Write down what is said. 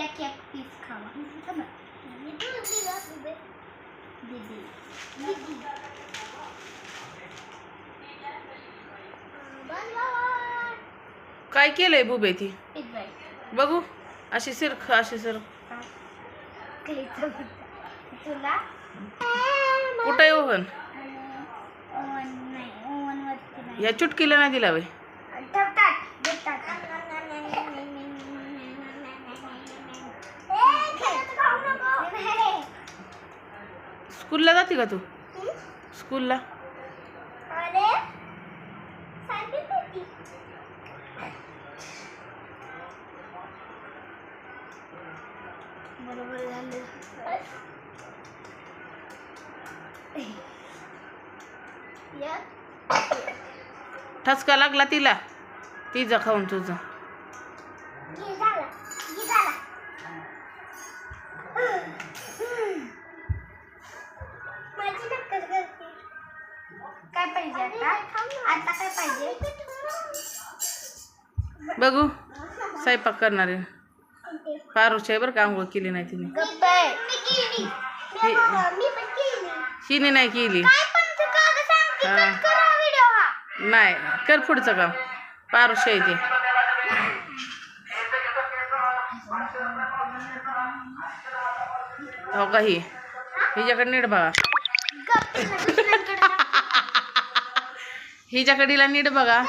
एक एक पीस खावा काय केलंय बुबे ती? बघू. अशी सिरख अशी सर कुठं आहे या चुटकीला नाही दिला टाक स्कूलला जाते का तू? स्कूलला. बरोबर झालं. ठसका लागला तिला पिझ्झा खाऊन तुझं घे झाला घे झाला माझी नक्कल करते काय पाहिजे आता आता काय पाहिजे बघू स्वयंपाक करणार आहे पारूच्या बरं का आंघोळ केली नाही तिने गप्प आहे. मी केली. मी बाबा, मी पण केली. हिने नाही केली काय पण तू का गं सांगते? हा. कट करा व्हिडिओ हा. नाही कर पुढचं काम. पारुष्य आहे ते हो का ही? हिच्याकडे नीट बघा. हिच्याकडीला नीट बघा.